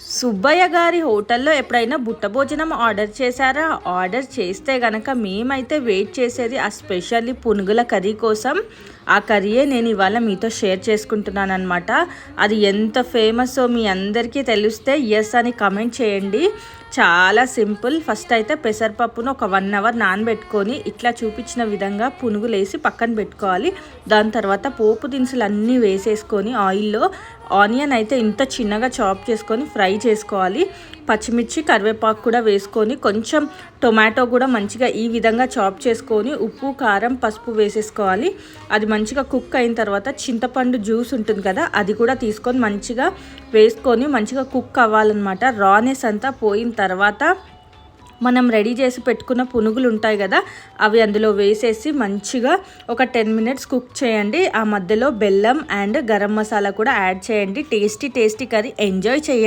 సుబ్బయ్య గారి హోటల్లో ఎప్పుడైనా బుట్ట భోజనం ఆర్డర్ చేశారా? ఆర్డర్ చేస్తే గనక మేమైతే వెయిట్ చేసేది ఆ స్పెషల్లీ పునుగుల కర్రీ కోసం. ఆ కర్రీయే నేను ఇవాళ మీతో షేర్ చేసుకుంటున్నాను అనమాట అది ఎంత ఫేమస్ మీ అందరికీ తెలిస్తే ఎస్ అని కమెంట్ చేయండి. చాలా సింపుల్. ఫస్ట్ అయితే పెసరపప్పును ఒక వన్ అవర్ నానబెట్టుకొని ఇట్లా చూపించిన విధంగా పునుగులేసి పక్కన పెట్టుకోవాలి. దాని తర్వాత పోపు దినుసులు అన్నీ వేసేసుకొని ఆయిల్లో ఆనియన్ అయితే ఇంత చిన్నగా చాప్ చేసుకొని ఫ్రై చేసుకోవాలి. పచ్చిమిర్చి కరివేపాకు కూడా వేసుకొని కొంచెం టొమాటో కూడా మంచిగా ఈ విధంగా చాప్ చేసుకొని ఉప్పు కారం పసుపు వేసేసుకోవాలి. అది మంచిగా కుక్ అయిన తర్వాత చింతపండు జ్యూస్ ఉంటుంది కదా అది కూడా తీసుకొని మంచిగా వేసుకొని మంచిగా కుక్ అవ్వాలన్నమాట. రానెస్ అంతా పోయిన తర్వాత మనం రెడీ చేసి పెట్టుకున్న పునుగులు ఉంటాయి కదా అవి అందులో వేసేసి మంచిగా ఒక టెన్ మినిట్స్ కుక్ చేయండి. ఆ మధ్యలో బెల్లం అండ్ గరం మసాలా కూడా యాడ్ చేయండి. Tasty tasty curry. ఎంజాయ్ చేయండి.